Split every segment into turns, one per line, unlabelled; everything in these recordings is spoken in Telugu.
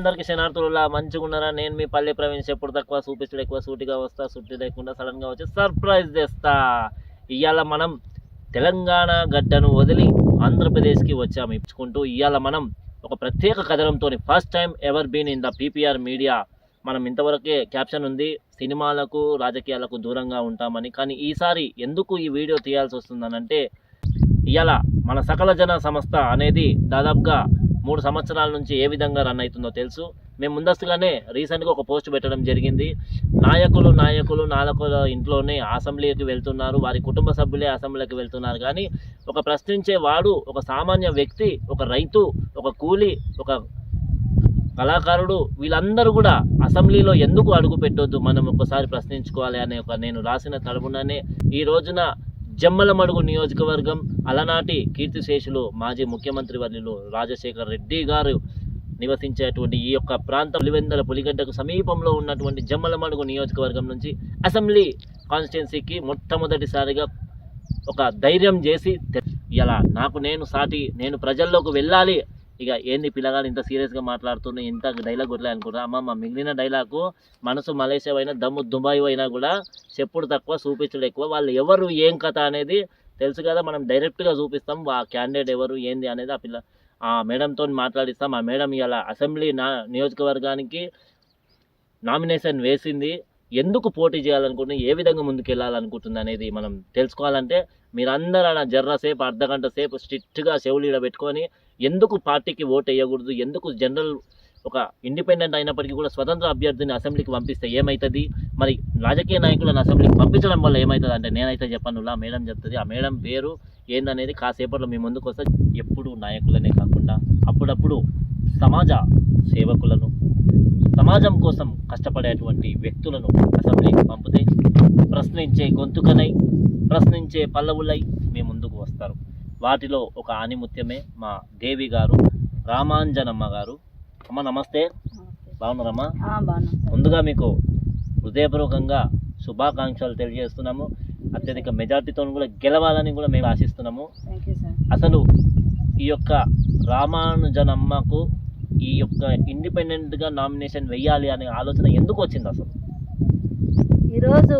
అందరికీ శనార్థుల మంచిగా ఉన్నారా? నేను మీ పల్లె ప్రవీణ్ ఎప్పుడు తక్కువ చూపించడం ఎక్కువ సూటిగా వస్తా సుట్టి లేకుండా సడన్గా వచ్చి సర్ప్రైజ్ చేస్తా ఇవాళ మనం తెలంగాణ గడ్డను వదిలి ఆంధ్రప్రదేశ్కి వచ్చాము. ఇచ్చుకుంటూ ఇవాళ మనం ఒక ప్రత్యేక కథనంతో first time ever been in the PPR media. మనం ఇంతవరకే క్యాప్షన్ ఉంది సినిమాలకు రాజకీయాలకు దూరంగా ఉంటామని. కానీ ఈసారి ఎందుకు ఈ వీడియో తీయాల్సి వస్తుందనంటే ఇవాళ మన సకల జన సంస్థ అనేది దాదాపుగా మూడు సంవత్సరాల నుంచి ఏ విధంగా రన్ అవుతుందో తెలుసు. మేము ముందస్తుగానే రీసెంట్గా ఒక పోస్ట్ పెట్టడం జరిగింది. నాయకులు నాయకులు నాయకుల ఇంట్లోనే అసెంబ్లీకి వెళ్తున్నారు. వారి కుటుంబ సభ్యులే అసెంబ్లీకి వెళ్తున్నారు. కానీ ఒక ప్రశ్నించే వాడు ఒక సామాన్య వ్యక్తి ఒక రైతు ఒక కూలి ఒక కళాకారుడు వీళ్ళందరూ కూడా అసెంబ్లీలో ఎందుకు అడుగు పెట్టొద్దు? మనం ఒకసారి ప్రశ్నించుకోవాలి అనే ఒక నేను రాసిన తలపుననే ఈ రోజున జమ్మలమడుగు నియోజకవర్గం అలనాటి కీర్తిశేషులు మాజీ ముఖ్యమంత్రి వర్యులు రాజశేఖర్ రెడ్డి గారు నివసించేటువంటి ఈ యొక్క ప్రాంతం పులివెందల పులిగడ్డకు సమీపంలో ఉన్నటువంటి జమ్మలమడుగు నియోజకవర్గం నుంచి అసెంబ్లీ కాన్స్టిట్యున్సీకి మొట్టమొదటిసారిగా ఒక ధైర్యం చేసి ఇలా నాకు నేను సాటి నేను ప్రజల్లోకి వెళ్ళాలి ఇక ఏంది పిల్లగాడు ఇంత సీరియస్గా మాట్లాడుతున్నా ఇంత డైలాగ్ కొట్టలే అనుకుంటా అమ్మమ్మ మిగిలిన డైలాగు మనసు మలేషియా అయినా దమ్ము దుబాయ్ అయినా కూడా చెప్పుడు తక్కువ చూపించడం ఎక్కువ. వాళ్ళు ఎవరు ఏం కథ అనేది తెలుసు కదా మనం డైరెక్ట్గా చూపిస్తాం ఆ క్యాండిడేట్ ఎవరు ఏంది అనేది ఆ పిల్ల ఆ మేడంతో మాట్లాడిస్తాం. ఆ మేడం ఇలా అసెంబ్లీ నా నియోజకవర్గానికి నామినేషన్ వేసింది. ఎందుకు పోటీ చేయాలనుకుంటుంది ఏ విధంగా ముందుకెళ్ళాలనుకుంటుంది అనేది మనం తెలుసుకోవాలంటే మీరందరూ అలా జర్ర సేపు అర్ధ సేపు స్ట్రిక్ట్గా చెవులీడ పెట్టుకొని ఎందుకు పార్టీకి ఓటు వేయకూడదు ఎందుకు జనరల్ ఒక ఇండిపెండెంట్ అయినప్పటికీ కూడా స్వతంత్ర అభ్యర్థిని అసెంబ్లీకి పంపిస్తే ఏమవుతుంది మరి రాజకీయ నాయకులను అసెంబ్లీకి పంపించడం వల్ల ఏమవుతుంది అంటే నేనైతే చెప్పాను ఆ మేడం చెప్తుంది. ఆ మేడం పేరు ఏందనేది కాసేపట్లో మీ ముందుకు వస్తే ఎప్పుడు నాయకులనే కాకుండా అప్పుడప్పుడు సమాజ సేవకులను సమాజం కోసం కష్టపడేటువంటి వ్యక్తులను అసెంబ్లీకి పంపితే ప్రశ్నించే గొంతుకనై ప్రశ్నించే పల్లవులై మీ ముందుకు వస్తారు. వాటిలో ఒక ఆనిముత్యమే మా దేవి గారు రామాంజనమ్మ గారు. అమ్మ నమస్తే. బాగున్నారమ్మా?
బాగున్నాం
ముందుగా మీకు హృదయపూర్వకంగా శుభాకాంక్షలు తెలియజేస్తున్నాము. అత్యధిక మెజార్టీతో కూడా గెలవాలని కూడా మేము ఆశిస్తున్నాము. అసలు ఈ యొక్క రామానుజనమ్మకు ఈ యొక్క ఇండిపెండెంట్గా నామినేషన్ వెయ్యాలి అనే ఆలోచన ఎందుకు వచ్చింది అసలు?
ఈరోజు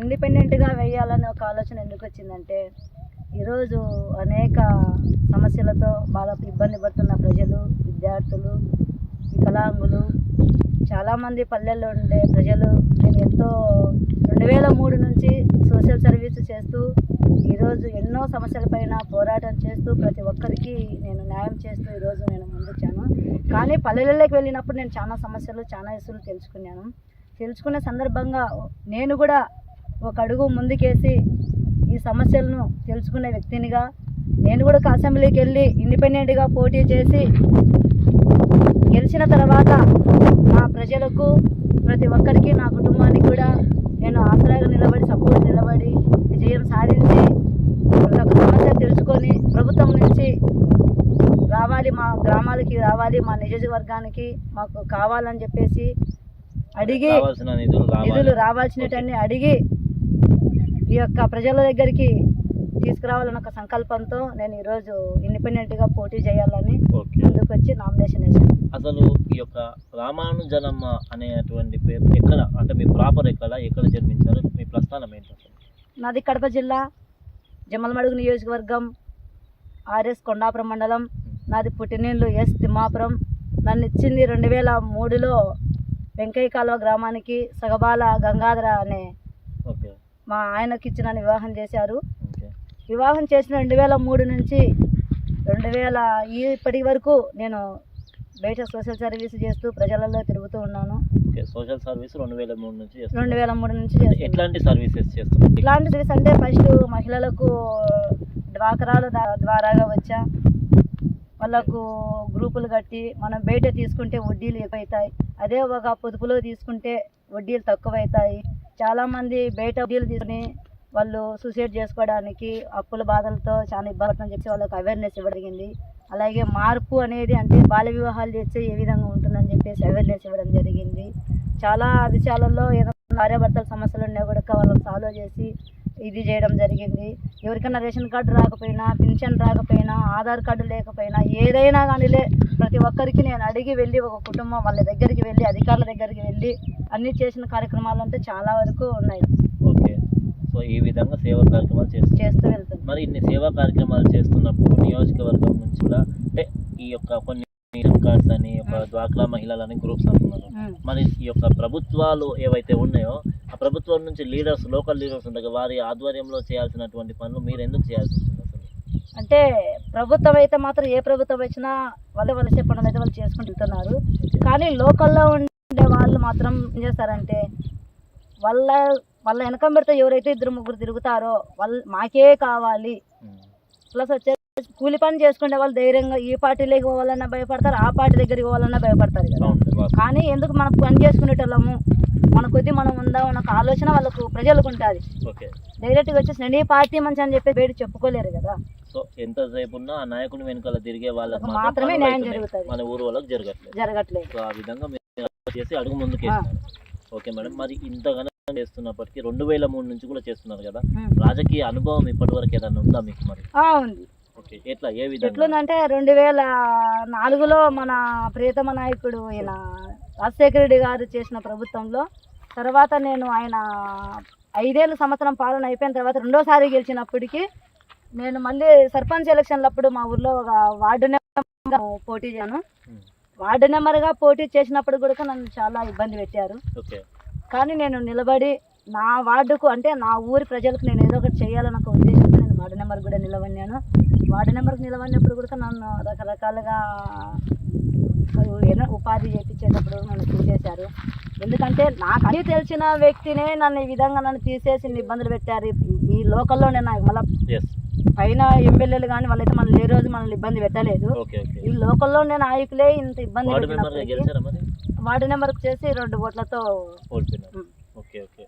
ఇండిపెండెంట్గా వేయాలనే ఒక ఆలోచన ఎందుకు వచ్చిందంటే ఈరోజు అనేక సమస్యలతో బాగా ఇబ్బంది పడుతున్న ప్రజలు విద్యార్థులు వికలాంగులు చాలామంది పల్లెల్లో ఉండే ప్రజలు నేను ఎంతో రెండు వేల మూడు నుంచి సోషల్ సర్వీస్ చేస్తూ ఈరోజు ఎన్నో సమస్యలపైన పోరాటం చేస్తూ ప్రతి ఒక్కరికి నేను న్యాయం చేస్తూ ఈరోజు నేను ముందొచ్చాను. కానీ పల్లెలలోకి వెళ్ళినప్పుడు నేను చాలా సమస్యలు చాలా ఇసులు తెలుసుకున్నాను. తెలుసుకునే సందర్భంగా నేను కూడా ఒక అడుగు ముందుకేసి ఈ సమస్యలను తెలుసుకునే వ్యక్తినిగా నేను కూడా ఒక అసెంబ్లీకి వెళ్ళి ఇండిపెండెంట్గా పోటీ చేసి గెలిచిన తర్వాత నా ప్రజలకు ప్రతి ఒక్కరికి నా కుటుంబానికి కూడా నేను ఆసరాగా నిలబడి సపోర్ట్ నిలబడి విజయం సాధించి యొక్క సమస్య తెలుసుకొని ప్రభుత్వం నుంచి రావాలి మా గ్రామాలకి రావాలి మా నియోజకవర్గానికి మాకు కావాలని చెప్పేసి అడిగి
నిధులు
నిధులు
రావాలి
రావాల్సినటన్ని అడిగి ఈ యొక్క ప్రజల దగ్గరికి తీసుకురావాలన్న ఒక సంకల్పంతో నేను ఈరోజు ఇండిపెండెంట్గా పోటీ చేయాలని ముందుకు వచ్చి నామినేషన్ వేసాను
అసలు ఈ యొక్క రామానుజనమ్మ అనేటువంటి పేరు ఎక్కడ? అంటే మీ ప్రాపర్ ఎక్కడ? ఎక్కడ జన్మించారు? మీ ప్రస్థానం ఏంటి?
నాది కడప జిల్లా జమ్మలమడుగు నియోజకవర్గం ఆర్ఎస్ కొండాపురం మండలం. నాది పుట్టినీళ్ళు ఎస్ తిమ్మాపురం. నన్ను ఇచ్చింది రెండు వేల మూడులో వెంకయ్య కాలువ గ్రామానికి సగబాల గంగాధర అనే
ఓకే.
మా ఆయనకి ఇచ్చిన వివాహం చేశారు. వివాహం చేసిన రెండు వేల మూడు నుంచి రెండు వేల ఇప్పటి వరకు నేను బయట సోషల్ సర్వీస్ చేస్తూ ప్రజలలో తిరుగుతూ ఉన్నాను.
సోషల్ సర్వీస్ రెండు వేల మూడు నుంచి
రెండు. వేల మూడు నుంచి
ఎట్లాంటి సర్వీసెస్ చేస్తున్నారు?
ఇట్లాంటి సర్వీస్ అంటే ఫస్ట్ మహిళలకు డ్వాకరాల ద్వారాగా వచ్చా. వాళ్ళకు గ్రూపులు కట్టి మనం బయట తీసుకుంటే వడ్డీలు ఎక్కువవుతాయి అదే ఒక పొదుపులో తీసుకుంటే వడ్డీలు తక్కువ అవుతాయి చాలామంది బయట వడ్డీలు తీసుకుని వాళ్ళు సూసైడ్ చేసుకోవడానికి అప్పుల బాధలతో చాలా ఇబ్బంది చెప్పి వాళ్ళకి అవేర్నెస్ ఇవ్వడం అలాగే మార్పు అనేది అంటే బాల్య వివాహాలు చేస్తే ఏ విధంగా ఉంటుందని చెప్పేసి అవేర్నెస్ ఇవ్వడం జరిగింది. చాలా విషయాలలో ఏదైనా భార్యాభర్తల సమస్యలు ఉన్నా కూడా వాళ్ళని సాల్వ్ చేసి ఇది చేయడం జరిగింది. ఎవరికైనా రేషన్ కార్డు రాకపోయినా పెన్షన్ రాకపోయినా ఆధార్ కార్డు లేకపోయినా ఏదైనా కానీలే ప్రతి ఒక్కరికి నేను అడిగి వెళ్ళి ఒక కుటుంబం వాళ్ళ దగ్గరికి వెళ్ళి అధికారుల దగ్గరికి వెళ్ళి అన్ని చేసిన కార్యక్రమాలు అంటే చాలా వరకు ఉన్నాయి.
ఓకే. సో ఈ విధంగా సేవా కార్యక్రమాలు
చేస్తూ వెళ్తుంది
మరి ఇన్ని సేవా కార్యక్రమాలు చేస్తున్నప్పుడు నియోజకవర్గం నుంచి కూడా అంటే ఈ యొక్క కొన్ని కార్డ్స్ అని ఒక డ్వాక్రా మహిళలని గ్రూప్స్ అంటున్నారు. మరి ఈ యొక్క ప్రభుత్వాలు ఏవైతే ఉన్నాయో ఆ ప్రభుత్వం నుంచి లీడర్స్ లోకల్ లీడర్స్ కదా, వారి ఆధ్వర్యంలో చేయాల్సినటువంటి పనులు మీరు ఎందుకు చేయాల్సి
అంటే ప్రభుత్వం అయితే మాత్రం ఏ ప్రభుత్వం వచ్చినా వాళ్ళే వలసే పనులు అయితే వాళ్ళు చేసుకుంటూ వెళ్తున్నారు. కానీ లోకల్లో ఉండే వాళ్ళు మాత్రం ఏం చేస్తారంటే వాళ్ళ వాళ్ళ వెనకం పెడితే ఎవరైతే ఇద్దరు ముగ్గురు తిరుగుతారో వాళ్ళు మాకే కావాలి. ప్లస్ వచ్చేసి కూలి పని చేసుకునే వాళ్ళు ధైర్యంగా ఈ పార్టీలోకి పోవాలన్నా భయపడతారు ఆ పార్టీ దగ్గరికి పోవాలన్నా భయపడతారు కదా. కానీ ఎందుకు మనం పని చేసుకునేటోళ్ళము? మన కొద్ది మనం ఉందా ఉన్న ఆలోచన వాళ్ళకు ప్రజలకు ఉంటుంది.
ఓకే.
డైరెక్ట్గా వచ్చేసి నేను ఈ పార్టీ మంచి అని చెప్పి బయట చెప్పుకోలేరు కదా.
సో ఎంతసేపు ఉన్నా ఆ నాయకుని వెనకాల తిరిగే వాళ్ళకి
మాత్రమే న్యాయం. జరుగుతుంది.
మన ఊరు వాళ్ళకి జరగట్లేదు.
జరగట్లేదు.
సో ఆ విధంగా చేసి అడుగు ముందుకు ఓకే మేడం. మరి ఇంతగానో చేస్తున్నప్పటికీ రెండు వేల మూడు నుంచి కూడా చేస్తున్నారు కదా. రాజకీయ అనుభవం ఇప్పటి వరకు ఏదైనా ఉందా మీకు మరి?
ఉంది.
ఎట్లా ఏ విధంగా?
ఎట్లుందంటే రెండు వేల నాలుగులో మన ప్రియతమ నాయకుడు ఈయన రాజశేఖర రెడ్డి గారు చేసిన ప్రభుత్వంలో తర్వాత నేను ఆయన ఐదేళ్ళు సంవత్సరం పాలన అయిపోయిన తర్వాత రెండోసారి గెలిచినప్పటికీ నేను మళ్ళీ సర్పంచ్ ఎలక్షన్లప్పుడు మా ఊర్లో ఒక వార్డు నెంబర్గా పోటీ చేయను. వార్డు నెంబర్గా పోటీ చేసినప్పుడు కూడా నన్ను చాలా ఇబ్బంది పెట్టారు. కానీ నేను నిలబడి నా వార్డుకు అంటే నా ఊరి ప్రజలకు నేను ఏదో ఒకటి చేయాలని ఒక ఉద్దేశంతో నేను వార్డు నెంబర్ కూడా నిలబడినాను. వార్డు నెంబర్కి నిలబడినప్పుడు కూడా నన్ను రకరకాలుగా ఏదో ఉపాధి చేయించేటప్పుడు నన్ను తీసేశారు ఎందుకంటే నాకు అన్ని తెలిసిన వ్యక్తినే నన్ను ఈ విధంగా నన్ను తీసేసి ఇబ్బందులు పెట్టారు. ఈ- లోకల్లో నేను నాకు మళ్ళీ పైన ఎమ్మెల్యేలు కానీ వాళ్ళైతే మనం ఏ రోజు మనల్ని ఇబ్బంది పెట్టలేదు. ఈ లోకల్లో ఉండే నాయకులే ఇంత ఇబ్బంది
వార్డు
నెంబర్కి చేసి రెండు ఓట్లతో
ఓడిపోయినారు. Okay okay.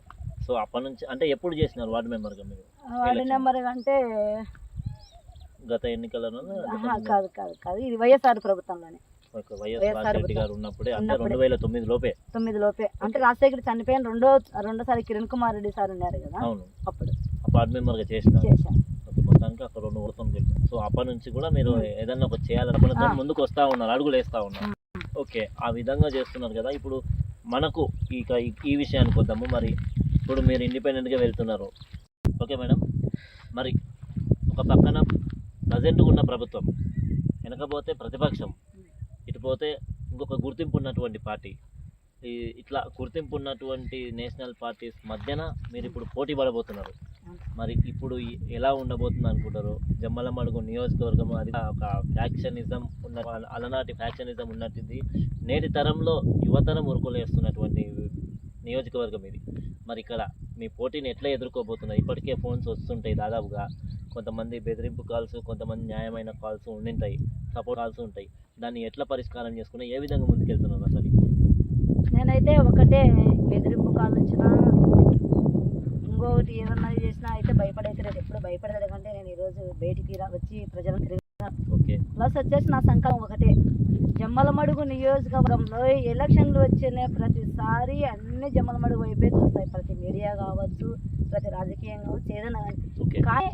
సో అప్పటి నుంచి అంటే ఎప్పుడు చేసినారు వార్డు మెంబర్గా మీరు?
వార్డు. నెంబర్ అంటే
గత ఎన్నికలను
ఆహా, కాదు కాదు కాదు ఇది వైఎస్ఆర్ ప్రభుత్వంలోనే. వైఎస్ఆర్ ప్రభుత్వం.
గారు ఉన్నప్పుడే అంటే. రెండు వేల తొమ్మిది లోపే.
తొమ్మిది లోపే. అంటే రాజశేఖర్ చనిపోయిన రెండో రెండోసారి కిరణ్ కుమార్ రెడ్డి సార్ ఉన్నారు కదా?
అవును.
అప్పుడు.
వార్డు మెంబర్గా చేసినారు. మొత్తానికి అక్కడ రెండు సో అప్పటి నుంచి కూడా మీరు ఏదన్నా ఒక చేయాలని పనులతో
ఆ.
ముందుకు వస్తా ఉన్నారు అడుగులు వేస్తా ఉన్నారు. ఓకే ఆ విధంగా చేస్తున్నారు కదా. ఇప్పుడు మనకు ఇక ఈ- ఈ విషయానికి వద్దాము. మరి ఇప్పుడు మీరు ఇండిపెండెంట్గా వెళ్తున్నారు. Okay madam? మరి ఒక పక్కన ప్రజెంట్గా ఉన్న ప్రభుత్వం వెనకపోతే ప్రతిపక్షం ఇటు పోతే ఇంకొక గుర్తింపు ఉన్నటువంటి పార్టీ. ఈ ఇట్లా గుర్తింపు ఉన్నటువంటి నేషనల్ పార్టీస్ మధ్యన మీరు ఇప్పుడు పోటీ పడబోతున్నారు. మరి ఇప్పుడు ఎలా ఉండబోతుంది అనుకుంటారు? జమ్మలమడుగు నియోజకవర్గం అది ఒక ఫ్యాక్షనిజం ఉన్న అలనాటి ఫ్యాక్షనిజం ఉన్నట్టుంది. నేటి తరంలో యువతరం ఉరుకులేస్తున్నటువంటి నియోజకవర్గం ఇది. మరి ఇక్కడ మీ పోటీని ఎట్లా ఎదుర్కోబోతున్నారు? ఇప్పటికే ఫోన్స్ వస్తుంటాయి దాదాపుగా. కొంతమంది బెదిరింపు కాల్స్ కొంతమంది న్యాయమైన కాల్స్ ఉండింటాయి. సపోర్ట్ కాల్స్ ఉంటాయి. దాన్ని ఎట్లా పరిష్కారం చేసుకుని ఏ విధంగా ముందుకెళ్తున్నారు అసలు?
నేనైతే ఒకటే బెదిరింపు కాల్ వచ్చినా ఇంకొకటి ఏదన్నా చేసినా అయితే భయపడైతే లేదు. ఎప్పుడు భయపడలేదు కంటే నేను ఈరోజు బయటికి వచ్చి తిరిగి
ఓకే.
ప్లస్ వచ్చేసి నా సంకల్పం ఒకటే. జమ్మలమడుగు నియోజకవర్గంలో ఎలక్షన్లు వచ్చిన ప్రతిసారి అన్ని జమ్మలమడుగు వైపే చూస్తాయి. ప్రతి మీడియా కావచ్చు ప్రతి రాజకీయం కావచ్చు ఏదైనా కానీ.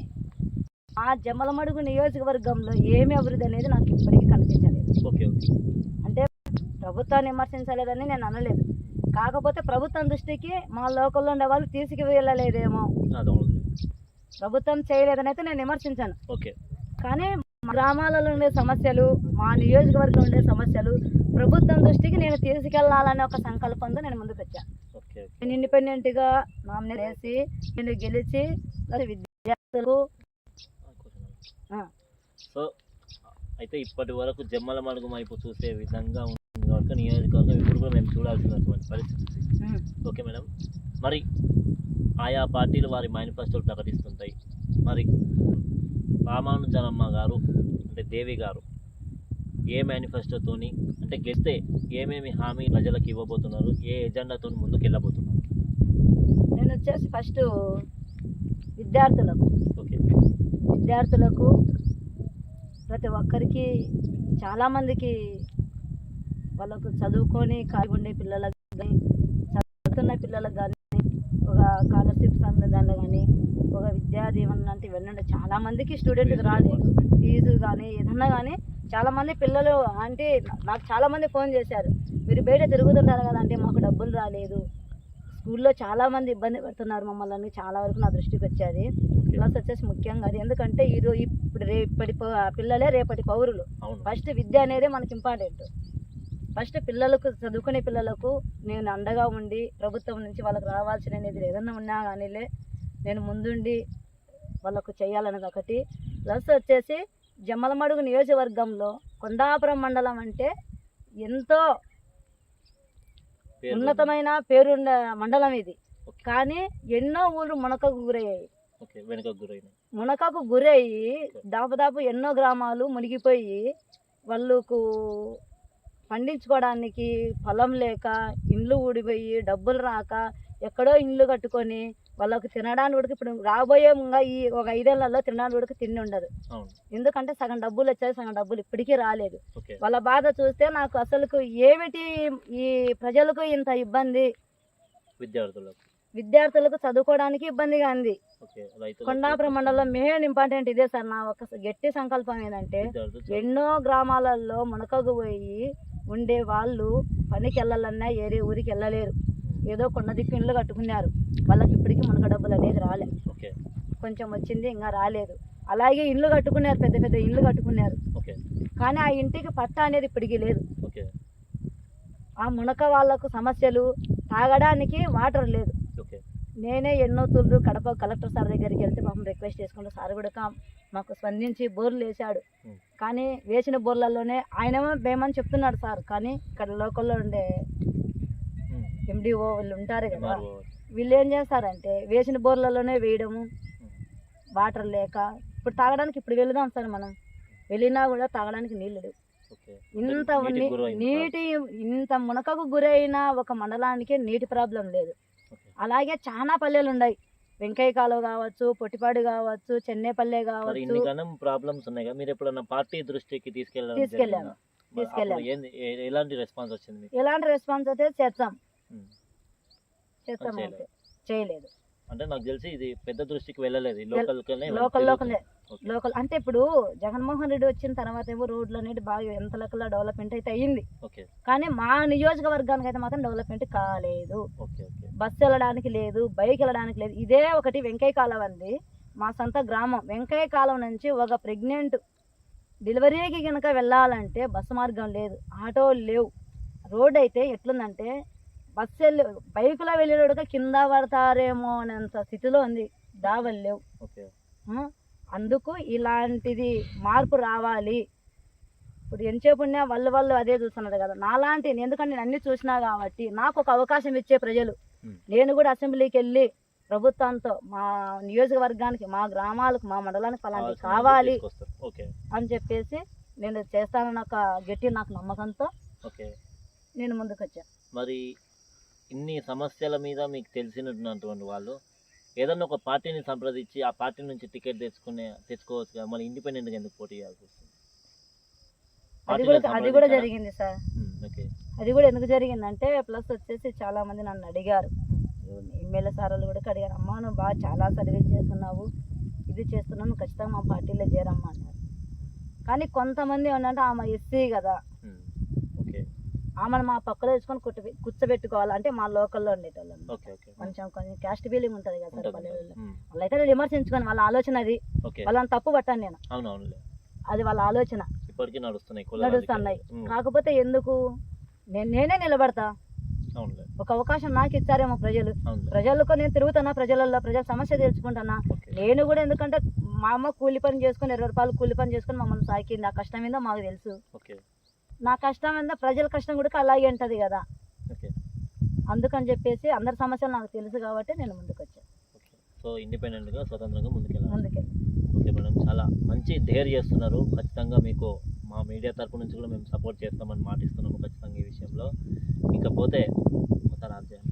ఆ జమ్మలమడుగు నియోజకవర్గంలో ఏమి అభివృద్ధి అనేది నాకు ఇప్పటికీ కనిపించలేదు. అంటే ప్రభుత్వాన్ని విమర్శించలేదని నేను అనలేదు. కాకపోతే ప్రభుత్వం దృష్టికి మా లోకల్లో ఉండే వాళ్ళు తీసుకువెళ్ళలేదేమో. ప్రభుత్వం చేయలేదని అయితే నేను విమర్శించాను.
ఓకే.
కానీ గ్రామాలలో ఉండే సమస్యలు మా నియోజకవర్గంలో ఉండే సమస్యలు ప్రభుత్వం దృష్టికి నేను తీసుకెళ్ళాలనే ఒక సంకల్పంతో నేను ముందుకు వచ్చాను
ఓకే
నేను ఇండిపెండెంట్గా నామినేట్ చేసి నేను గెలిచి విద్యార్థులు.
సో అయితే ఇప్పటి వరకు జమ్మల మడుగు వైపు చూసే విధంగా ఉంది కాబట్టి నియోజకవర్గం కూడా మేము చూడాల్సినటువంటి పరిస్థితి ఓకే మేడం. మరి ఆయా పార్టీలు వారి మేనిఫెస్టోలు ప్రకటిస్తుంటాయి. మరి రామానుజనమ్మ గారు అంటే దేవి గారు ఏ మేనిఫెస్టోతోని అంటే గెలిస్తే ఏమేమి హామీ ప్రజలకు ఇవ్వబోతున్నారు ఏ ఎజెండాతో ముందుకు వెళ్ళబోతున్నారు
నేను వచ్చేసి ఫస్ట్ విద్యార్థులకు.
ఓకే.
విద్యార్థులకు ప్రతి ఒక్కరికి చాలామందికి వాళ్ళకు చదువుకొని ఖాళీ ఉండే పిల్లలకు కానీ చదువుతున్న పిల్లలకు కానీ ఒక స్కాలర్షిప్స్ అనే దానిలో కానీ ఒక విద్యా దీవెన లాంటి వెళ్ళండి. చాలా మందికి స్టూడెంట్కి రాలేదు ఫీజు కానీ ఏదన్నా కానీ చాలా మంది పిల్లలు అంటే నాకు చాలా మంది ఫోన్ చేశారు. మీరు బయట తిరుగుతుంటారు కదా అంటే మాకు డబ్బులు రాలేదు. స్కూల్లో చాలా మంది ఇబ్బంది పడుతున్నారు మమ్మల్ని. చాలా వరకు నా దృష్టికి వచ్చేది. ప్లస్ వచ్చేసి ముఖ్యంగా అది ఎందుకంటే ఈరో ఇప్పుడు రేపటి పిల్లలే రేపటి పౌరులు. ఫస్ట్ విద్య అనేది మనకి ఇంపార్టెంట్ ఫస్ట్ పిల్లలకు చదువుకునే పిల్లలకు నేను అండగా ఉండి ప్రభుత్వం నుంచి వాళ్ళకి రావాల్సిన అనేది ఏదన్నా ఉన్నా కానీలే నేను ముందుండి వాళ్ళకు చేయాలనేది ఒకటి. ప్లస్ వచ్చేసి జమ్మలమడుగు నియోజకవర్గంలో కొండాపురం మండలం అంటే ఎంతో ఉన్నతమైన పేరున్న మండలం ఇది. కానీ ఎన్నో ఊళ్ళు మునకకు గురయ్యాయి. మునకకు గురయ్యి దాదాపు ఎన్నో గ్రామాలు మునిగిపోయి వాళ్ళకు పండించుకోవడానికి పొలం లేక ఇండ్లు ఊడిపోయి డబ్బులు రాక ఎక్కడో ఇండ్లు కట్టుకొని వాళ్ళకు తినడానికి కూడా ఇప్పుడు రాబోయే ఇంకా ఈ ఒక ఐదేళ్ళలో తినడానికి కూడా తిండి ఉండదు. ఎందుకంటే సగం డబ్బులు వచ్చాయి సగం డబ్బులు ఇప్పటికీ రాలేదు. వాళ్ళ బాధ చూస్తే నాకు అసలుకు ఏమిటి ఈ ప్రజలకు ఇంత ఇబ్బంది?
విద్యార్థులకు.
విద్యార్థులకు చదువుకోవడానికి ఇబ్బందిగా ఉంది కొండాపురం మండలం మెయిన్ ఇంపార్టెంట్ ఇదే సార్. నా ఒక గట్టి సంకల్పం ఏంటంటే ఎన్నో గ్రామాలలో మునకకు పోయి ఉండే వాళ్ళు పనికి వెళ్ళాలన్నా ఏరే ఊరికి వెళ్ళలేరు. ఏదో కొండ దిక్కు ఇళ్ళు కట్టుకున్నారు. వాళ్ళకి ఇప్పటికీ మునక డబ్బులు అనేది రాలే. కొంచెం వచ్చింది ఇంకా రాలేదు. అలాగే ఇల్లు కట్టుకున్నారు పెద్ద పెద్ద ఇల్లు కట్టుకున్నారు. కానీ ఆ ఇంటికి పట్టా అనేది ఇప్పటికీ లేదు. ఆ మునక వాళ్ళకు సమస్యలు తాగడానికి వాటర్ లేదు. నేనే ఎన్నో తూర్లు కడప కలెక్టర్ సార్ దగ్గరికి వెళ్తే పాపం రిక్వెస్ట్ చేసుకుంటే సార్ కూడా మాకు స్పందించి బోర్లు వేశాడు. కానీ వేసిన బోర్లలోనే ఆయనేమో వేయమని చెప్తున్నాడు సార్ కానీ ఇక్కడ లోకల్లో ఉండే. ఎండిఓ వాళ్ళు ఉంటారు కదా. వీళ్ళు ఏం చేస్తారంటే వేసిన బోర్లలోనే వేయడము
ఉమ్.
వాటర్ లేక ఇప్పుడు తాగడానికి ఇప్పుడు వెళదాం సార్ మనం వెళ్ళినా కూడా తాగడానికి నీళ్ళు లేవు ఇంత. నీటి ఇంత మునకకు గురైన ఒక మండలానికి నీటి ప్రాబ్లం లేదు. అలాగే చాలా పల్లెలు ఉన్నాయి వెంకయ్య కాలువ కావచ్చు పొట్టిపాడు కావచ్చు చెన్నైపల్లె కావచ్చు
ప్రాబ్లమ్స్ ఉన్నాయి మీరు ఎప్పుడన్నా పార్టీ దృష్టికి తీసుకెళ్ళడం
తీసుకెళ్ళాను. తీసుకెళ్ళాను.
ఎలాంటి రెస్పాన్స్ వచ్చింది
ఎలాంటి రెస్పాన్స్ అయితే చేస్తాం. చేస్తాం
చేయలేదు. అంటే నాకు తెలిసి ఇది పెద్ద దృష్టికి వెళ్ళలేదు లోకల్
లోకల్ లోకలే. అంటే ఇప్పుడు జగన్మోహన్ రెడ్డి వచ్చిన తర్వాత ఏమో రోడ్లు అనేది బాగా ఎంత లెక్కల డెవలప్మెంట్ అయితే అయ్యింది. కానీ మా నియోజకవర్గానికి అయితే మాత్రం డెవలప్మెంట్ కాలేదు.
Okay okay.
బస్సు వెళ్ళడానికి లేదు బైక్ వెళ్ళడానికి లేదు. ఇదే ఒకటి వెంకయ్య కాలం అంది మా సొంత గ్రామం. వెంకయ్య కాలం నుంచి ఒక ప్రెగ్నెంట్ డెలివరీకి కనుక వెళ్ళాలంటే బస్సు మార్గం లేదు. ఆటోలు లేవు. రోడ్ అయితే ఎట్లుందంటే బస్సు వెళ్ళి బైకులో వెళ్ళేటోడుగా కింద పడతారేమో అనేంత స్థితిలో ఉంది. దావలు లేవు? అందుకు ఇలాంటిది మార్పు రావాలి. ఇప్పుడు ఎంతసేపు ఉన్నా వాళ్ళు వాళ్ళు అదే చూస్తున్నారు కదా. నాలాంటి ఎందుకంటే నేను అన్ని చూసినా కాబట్టి నాకు ఒక అవకాశం ఇచ్చే ప్రజలు. నేను కూడా అసెంబ్లీకి వెళ్ళి ప్రభుత్వంతో మా నియోజకవర్గానికి మా గ్రామాలకు మా మండలానికి అలాంటి కావాలి అని చెప్పేసి నేను చేస్తానన్న ఒక గట్టి నాకు నమ్మకంతో
ఓకే.
నేను ముందుకు వచ్చాను
మరి ఇన్ని సమస్యల మీద మీకు తెలిసినటువంటి వాళ్ళు ఏదన్నా ఒక పార్టీని సంప్రదించి ఆ పార్టీ నుంచి టికెట్ తెచ్చుకునే తెచ్చుకోవచ్చు కదా మళ్ళీ ఇండిపెండెంట్గా ఎందుకు పోటీ చేయాల్సి వస్తుంది?
అది కూడా అది కూడా
సంప్రదించారా?
జరిగింది సార్. అది కూడా ఎందుకు జరిగిందంటే ప్లస్ వచ్చేసి చాలా మంది నన్ను అడిగారు. ఎమ్మెల్యే సార్లు కూడా అడిగారు అమ్మా నువ్వు బాగా చాలా సర్వీస్ చేస్తున్నావు. ఇది చేస్తున్నావు ఖచ్చితంగా మా పార్టీలో చేరమ్మా అన్నారు. కానీ కొంతమంది ఏంటంటే ఆమె ఎస్సీ కదా ఆమెను మా పక్కలో వేసుకొని కుట్టు కూర్చోబెట్టుకోవాలి. అంటే మా లోకల్లో ఉండేటోళ్ళం.
Okay okay.
కొంచెం కొంచెం క్యాస్ట్ ఫీలింగ్ ఉంటుంది కదా సార్ పల్లెల్లో వాళ్ళైతే నేను విమర్శించుకొని వాళ్ళ ఆలోచన అది.
ఓకే.
వాళ్ళని తప్పు పట్టాను నేను.
అవును అవునులే
అది వాళ్ళ ఆలోచన.
ఇప్పటికీ నడుస్తున్నాయి
కాకపోతే ఎందుకు? నేను నేనే నిలబడతా.
అవునులే.
ఒక అవకాశం నాకు ఇచ్చారేమో ప్రజలు. ప్రజలకు నేను తిరుగుతున్నా ప్రజలలో ప్రజల సమస్య తెలుసుకుంటున్నా. నేను కూడా ఎందుకంటే మా అమ్మ కూలి పని చేసుకొని ఇరవై రూపాయలు కూలి పని చేసుకొని మమ్మల్ని సాకింది. ఆ కష్టం ఏందో మాకు తెలుసు.
ఓకే.
నా కష్టం ఏందో ప్రజల కష్టం కూడా అలాగే ఉంటుంది కదా.
ఓకే.
అందుకని చెప్పేసి అందరి సమస్యలు నాకు తెలుసు కాబట్టి నేను ముందుకు వచ్చాను
ఓకే. సో ఇండిపెండెంట్గా స్వతంత్రంగా ముందుకెళ్ళాలి.
ముందుకెళ్ళి.
Okay madam. చాలా మంచి ధైర్యం చేస్తున్నారు. ఖచ్చితంగా మీకు మా మీడియా తరపు నుంచి కూడా మేము సపోర్ట్ చేస్తామని మాటిస్తున్నాము ఖచ్చితంగా ఈ విషయంలో. ఇకపోతే చేయండి